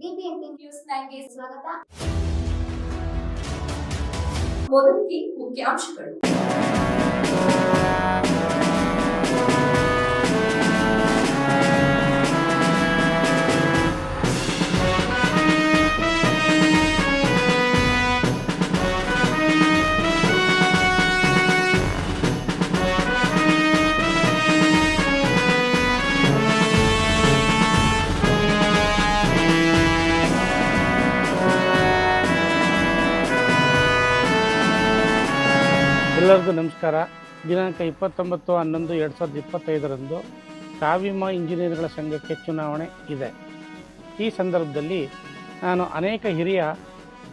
News ಸ್ವಾಗತ. ಮೊದಲಿಗೆ ಮುಖ್ಯಾಂಶಗಳು. ಎಲ್ಲರಿಗೂ ನಮಸ್ಕಾರ. ದಿನಾಂಕ ಇಪ್ಪತ್ತೊಂಬತ್ತು, ಹನ್ನೊಂದು, ಎರಡು ಸಾವಿರದ ಇಪ್ಪತ್ತೈದರಂದು ಕಾವಿಮ ಇಂಜಿನಿಯರ್ಗಳ ಸಂಘಕ್ಕೆ ಚುನಾವಣೆ ಇದೆ. ಈ ಸಂದರ್ಭದಲ್ಲಿ ನಾನು ಅನೇಕ ಹಿರಿಯ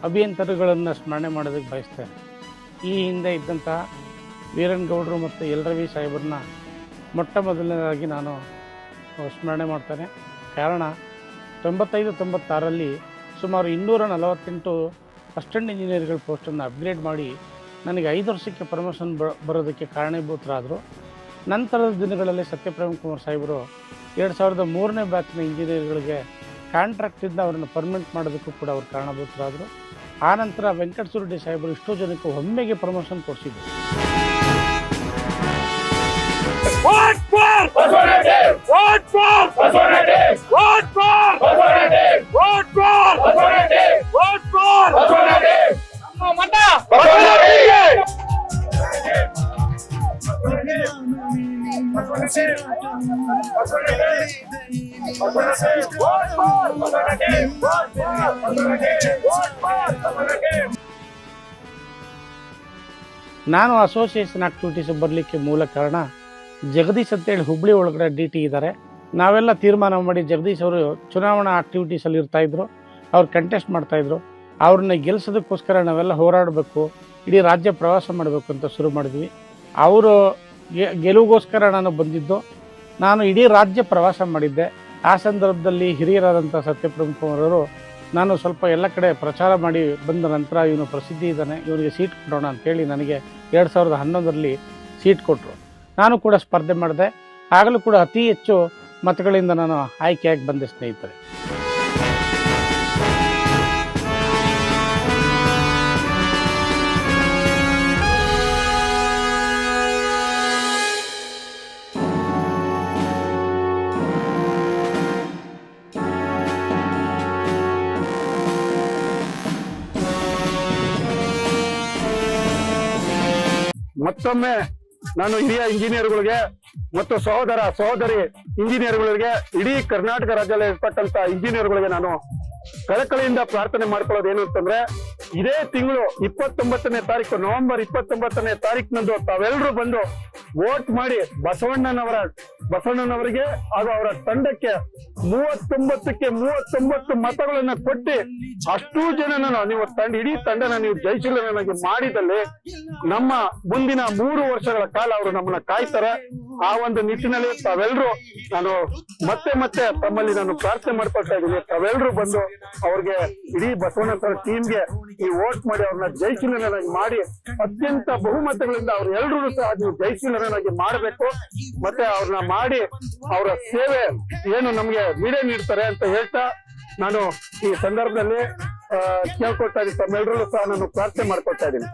ಅಭಿಯಂತರಗಳನ್ನು ಸ್ಮರಣೆ ಮಾಡೋದಕ್ಕೆ ಬಯಸ್ತೇನೆ. ಈ ಹಿಂದೆ ಇದ್ದಂತಹ ವೀರನ್ಗೌಡರು ಮತ್ತು ಎಲ್. ರವಿ ಸಾಹೇಬರನ್ನ ಮೊಟ್ಟ ಮೊದಲನೇದಾಗಿ ನಾನು ಸ್ಮರಣೆ ಮಾಡ್ತೇನೆ. ಕಾರಣ, ತೊಂಬತ್ತೈದು, ತೊಂಬತ್ತಾರಲ್ಲಿ ಸುಮಾರು ಇನ್ನೂರ ನಲವತ್ತೆಂಟು ಅಸಿಸ್ಟೆಂಟ್ ಇಂಜಿನಿಯರ್ಗಳ ಪೋಸ್ಟನ್ನು ಅಪ್ಗ್ರೇಡ್ ಮಾಡಿ ನನಗೆ ಐದು ವರ್ಷಕ್ಕೆ ಪ್ರಮೋಷನ್ ಬರೋದಕ್ಕೆ ಕಾರಣೀಭೂತರಾದರು. ನಂತರದ ದಿನಗಳಲ್ಲಿ ಸತ್ಯಪ್ರೇಮ್ ಕುಮಾರ್ ಸಾಹೇಬರು ಎರಡು ಸಾವಿರದ ಮೂರನೇ ಬ್ಯಾಚ್ನ ಇಂಜಿನಿಯರ್ಗಳಿಗೆ ಕಾಂಟ್ರಾಕ್ಟಿಂದ ಅವರನ್ನು ಪರ್ಮನೆಂಟ್ ಮಾಡೋದಕ್ಕೂ ಕೂಡ ಅವರು ಕಾರಣಭೂತರಾದರು. ಆನಂತರ ವೆಂಕಟ ಸುರೆಡ್ಡಿ ಸಾಹೇಬರು ಇಷ್ಟೋ ಜನಕ್ಕೆ ಒಮ್ಮೆಗೆ ಪ್ರಮೋಷನ್ ಕೊಡಿಸಿದ್ರು. ನಾನು ಅಸೋಸಿಯೇಷನ್ ಆಕ್ಟಿವಿಟೀಸ್ ಬರಲಿಕ್ಕೆ ಮೂಲ ಕಾರಣ ಜಗದೀಶ್ ಅಂತೇಳಿ ಹುಬ್ಳಿ ಒಳಗಡೆ ಡಿ ಟಿ ಇದ್ದಾರೆ. ನಾವೆಲ್ಲ ತೀರ್ಮಾನ ಮಾಡಿ ಜಗದೀಶ್ ಅವರು ಚುನಾವಣಾ ಆಕ್ಟಿವಿಟೀಸಲ್ಲಿ ಇರ್ತಾಯಿದ್ರು ಅವ್ರು ಕಂಟೆಸ್ಟ್ ಮಾಡ್ತಾಯಿದ್ರು ಅವ್ರನ್ನ ಗೆಲ್ಸೋದಕ್ಕೋಸ್ಕರ ನಾವೆಲ್ಲ ಹೋರಾಡಬೇಕು, ಇಡೀ ರಾಜ್ಯ ಪ್ರವಾಸ ಮಾಡಬೇಕು ಅಂತ ಶುರು ಮಾಡಿದ್ವಿ. ಅವರು ಗೆಲುವಿಗೋಸ್ಕರ ನಾನು ಬಂದಿದ್ದು. ನಾನು ಇಡೀ ರಾಜ್ಯ ಪ್ರವಾಸ ಮಾಡಿದ್ದೆ. ಆ ಸಂದರ್ಭದಲ್ಲಿ ಹಿರಿಯರಾದಂಥ ಅವರು ನಾನು ಸ್ವಲ್ಪ ಎಲ್ಲ ಕಡೆ ಪ್ರಚಾರ ಮಾಡಿ ಬಂದ ನಂತರ ಇವನು ಪ್ರಸಿದ್ಧಿ ಇದ್ದಾನೆ. ಇವನಿಗೆ ಸೀಟ್ ಕೊಡೋಣ ಅಂತೇಳಿ ನನಗೆ ಎರಡು ಸಾವಿರದ ಹನ್ನೊಂದರಲ್ಲಿ ಸೀಟ್ ಕೊಟ್ಟರು ನಾನು ಕೂಡ ಸ್ಪರ್ಧೆ ಮಾಡಿದೆ. ಆಗಲೂ ಕೂಡ ಅತಿ ಹೆಚ್ಚು ಮತಗಳಿಂದ ನಾನು ಆಯ್ಕೆಯಾಗಿ ಬಂದೆ ಸ್ನೇಹಿತರೆ. ಮತ್ತೊಮ್ಮೆ ನಾನು ಹಿರಿಯ ಇಂಜಿನಿಯರ್ಗಳಿಗೆ ಮತ್ತು ಸಹೋದರ, ಸಹೋದರಿ ಇಂಜಿನಿಯರ್ಗಳಿಗೆ, ಇಡೀ ಕರ್ನಾಟಕ ರಾಜ್ಯದಲ್ಲಿ ಇರ್ತಕ್ಕಂಥ ಇಂಜಿನಿಯರ್ಗಳಿಗೆ ನಾನು ಕಳಕಳಿಯಿಂದ ಪ್ರಾರ್ಥನೆ ಮಾಡ್ಕೊಳ್ಳೋದು ಏನು ಅಂತಂದ್ರೆ ಇದೇ ತಿಂಗಳು ಇಪ್ಪತ್ತೊಂಬತ್ತನೇ ತಾರೀಕು, ನವೆಂಬರ್ ಇಪ್ಪತ್ತೊಂಬತ್ತನೇ ತಾರೀಕಿನಂದು ತಾವೆಲ್ಲರೂ ಬಂದು ವೋಟ್ ಮಾಡಿ ಬಸವಣ್ಣನವರ, ಬಸವಣ್ಣನವರಿಗೆ ಹಾಗೂ ಅವರ ತಂಡಕ್ಕೆ ಮೂವತ್ತೊಂಬತ್ತಕ್ಕೆ ಮೂವತ್ತೊಂಬತ್ತು ಮತಗಳನ್ನ ಕೊಟ್ಟು ಅಷ್ಟು ಜನನ ನೀವು ತಂಡ, ಇಡೀ ತಂಡನ ನೀವು ಜಯಶೀಲನಾಗಿ ಮಾಡಿದಲ್ಲಿ ನಮ್ಮ ಮುಂದಿನ ಮೂರು ವರ್ಷಗಳ ಕಾಲ ಅವರು ನಮ್ಮನ್ನ ಕಾಯ್ತಾರೆ. ಆ ಒಂದು ನಿಟ್ಟಿನಲ್ಲಿ ತಾವೆಲ್ಲರೂ ನಾನು ಮತ್ತೆ ಮತ್ತೆ ತಮ್ಮಲ್ಲಿ ನಾನು ಪ್ರಾರ್ಥನೆ ಮಾಡ್ಕೊಳ್ತಾ ಇದ್ದೀನಿ. ತಾವೆಲ್ಲರೂ ಬಂದು ಅವ್ರಿಗೆ ಇಡೀ ಬಸವಣ್ಣ ಟೀಮ್ಗೆ ಈ ವೋಟ್ ಮಾಡಿ ಅವ್ರನ್ನ ಜಯಶೀಲನಾಗಿ ಮಾಡಿ, ಅತ್ಯಂತ ಬಹುಮತಗಳಿಂದ ಅವ್ರ ಎಲ್ರೂ ಸಹ ನೀವು ಜಯಶೀಲನಾಗಿ ಮಾಡಬೇಕು. ಮತ್ತೆ ಅವ್ರನ್ನ ಮಾಡಿ ಅವರ ಸೇವೆ ಏನು ನಮ್ಗೆ ನೀಡೇ ನೀಡ್ತಾರೆ ಅಂತ ಹೇಳ್ತಾ ನಾನು ಈ ಸಂದರ್ಭದಲ್ಲಿ ಕೇಳ್ಕೊಳ್ತಾ ಇದ್ದೀನಿ. ತಮ್ಮೆಲ್ಲರೂ ಸಹ ನಾನು ಪ್ರಾರ್ಥನೆ ಮಾಡ್ಕೊಳ್ತಾ ಇದ್ದೀನಿ.